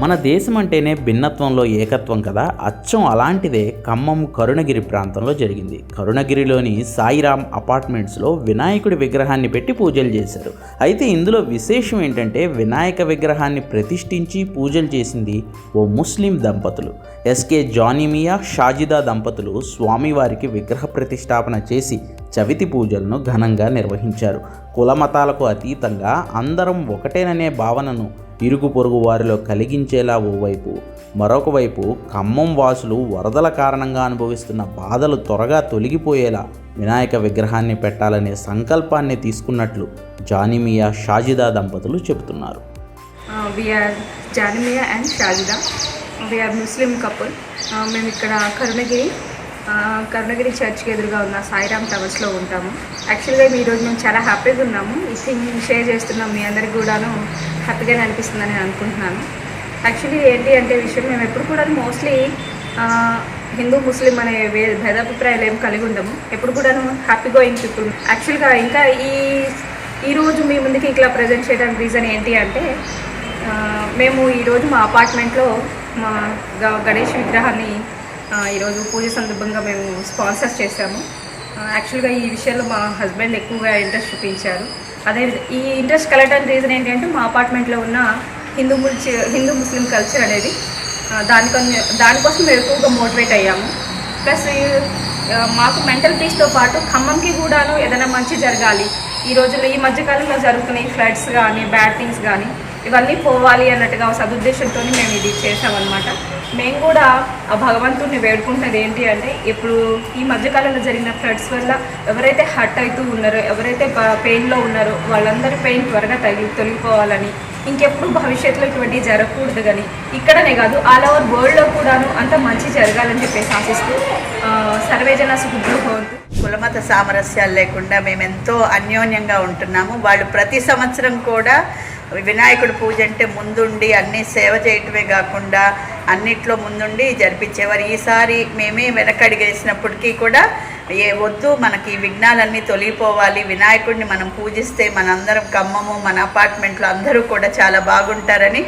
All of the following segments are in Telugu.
మన దేశం అంటేనే భిన్నత్వంలో ఏకత్వం కదా. అచ్చం అలాంటిదే ఖమ్మం కరుణగిరి ప్రాంతంలో జరిగింది. కరుణగిరిలోని సాయిరామ్ అపార్ట్మెంట్స్లో వినాయకుడి విగ్రహాన్ని పెట్టి పూజలు చేశారు. అయితే ఇందులో విశేషం ఏంటంటే వినాయక విగ్రహాన్ని ప్రతిష్ఠించి పూజలు చేసింది ఓ ముస్లిం దంపతులు. ఎస్కే జానిమియా షాజిదా దంపతులు స్వామివారికి విగ్రహ ప్రతిష్టాపన చేసి చవితి పూజలను ఘనంగా నిర్వహించారు. కుల మతాలకు అతీతంగా అందరం ఒకటేననే భావనను ఇరుగు పొరుగు వారిలో కలిగించేలా ఓవైపు మరొక వైపు ఖమ్మం వాసులు వరదల కారణంగా అనుభవిస్తున్న బాధలు త్వరగా తొలగిపోయేలా వినాయక విగ్రహాన్ని పెట్టాలనే సంకల్పాన్ని తీసుకున్నట్లు జానిమియా షాజిదా దంపతులు చెబుతున్నారు Janimiya and Shajida Janimiya and Shajida. మేము ఇక్కడ కరుణగిరి కరుణగిరి చర్చ్కి ఎదురుగా ఉన్న సాయిరామ్ టవర్స్లో ఉంటాము. యాక్చువల్గా ఈరోజు మేము చాలా హ్యాపీగా ఉన్నాము. ఈ థింగ్ షేర్ చేస్తున్నాం మీ అందరికి కూడాను హ్యాపీగానే అనిపిస్తుందని నేను అనుకుంటున్నాను. యాక్చువల్లీ ఏంటి అంటే విషయం మేము ఎప్పుడు కూడా మోస్ట్లీ హిందూ ముస్లిం అనే వే భేదాభిప్రాయాలు ఏం కలిగి ఉండము. ఎప్పుడు కూడాను హ్యాపీ గోయింగ్ పీపుల్. యాక్చువల్గా ఇంకా ఈ ఈరోజు మీ ముందుకి ఇట్లా ప్రజెంట్ చేయడానికి రీజన్ ఏంటి అంటే మేము ఈరోజు మా అపార్ట్మెంట్లో మా గ- గణేష్ విగ్రహాన్ని ఈరోజు పూజ సందర్భంగా మేము స్పాన్సర్ చేశాము. యాక్చువల్గా ఈ విషయంలో మా హస్బెండ్ ఎక్కువగా ఇంట్రెస్ట్ చూపించారు. అదే ఈ ఇంట్రెస్ట్ కలగడానికి రీజన్ ఏంటంటే మా అపార్ట్మెంట్లో ఉన్న హిందూ ముల్చి హిందూ ముస్లిం కల్చర్ అనేది దానికో దానికొని దానికోసం మేము ఎక్కువగా మోటివేట్ అయ్యాము. ప్లస్ మాకు మెంటల్ పీస్తో పాటు ఖమ్మంకి కూడాను ఏదైనా మంచి జరగాలి. ఈ రోజుల్లో ఈ మధ్యకాలంలో జరుగుతున్న ఈ ఫ్లడ్స్ కానీ బ్యాడ్ థింగ్స్ కానీ ఇవన్నీ పోవాలి అన్నట్టుగా సదుద్దేశంతో మేము ఇది చేసామన్నమాట మేము కూడా ఆ భగవంతుడిని వేడుకుంటున్నది ఏంటి అంటే ఇప్పుడు ఈ మధ్యకాలంలో జరిగిన ఫ్లడ్స్ వల్ల ఎవరైతే హర్ట్ అవుతూ ఉన్నారో ఎవరైతే పెయిన్లో ఉన్నారో వాళ్ళందరి పెయిన్ త్వరగా తగిలి తొలగిపోవాలని. ఇంకెప్పుడు భవిష్యత్తులో ఇటువంటివి జరగకూడదు కానీ ఇక్కడనే కాదు ఆల్ ఓవర్ వరల్డ్లో కూడాను అంత మంచి జరగాలని చెప్పేసి ఆశిస్తూ సర్వేజన సుఖృద్ధి కులమత సామరస్యాలు లేకుండా మేము ఎంతో అన్యోన్యంగా ఉంటున్నాము. వాళ్ళు ప్రతి సంవత్సరం కూడా వినాయకుడి పూజ అంటే ముందుండి అన్నీ సేవ చేయటమే కాకుండా అన్నిట్లో ముందుండి జరిపించేవారు. ఈసారి మేమే వెనకడిగేసినప్పటికీ కూడా ఏ వద్దు మనకి విఘ్నాలన్నీ తొలగిపోవాలి. వినాయకుడిని మనం పూజిస్తే మనందరం ఖమ్మము మన అపార్ట్మెంట్లో అందరూ కూడా చాలా బాగుంటారని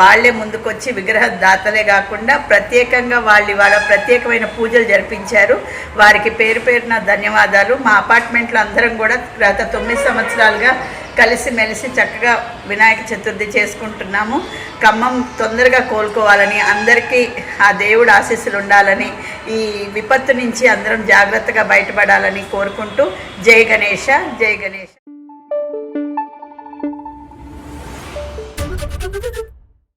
వాళ్ళే ముందుకొచ్చి విగ్రహ దాతలే కాకుండా ప్రత్యేకంగా వాళ్ళు ఇవాళ ప్రత్యేకమైన పూజలు జరిపించారు. వారికి పేరు పేరున ధన్యవాదాలు. మా అపార్ట్మెంట్లో అందరం కూడా గత తొమ్మిది సంవత్సరాలుగా కలిసిమెలిసి చక్కగా వినాయక చతుర్థి చేసుకుంటున్నాము. ఖమ్మం తొందరగా కోలుకోవాలని అందరికీ ఆ దేవుడు ఆశీస్సులు ఉండాలని ఈ విపత్తు నుంచి అందరం జాగ్రత్తగా బయటపడాలని కోరుకుంటూ జై గణేష జై గణేష.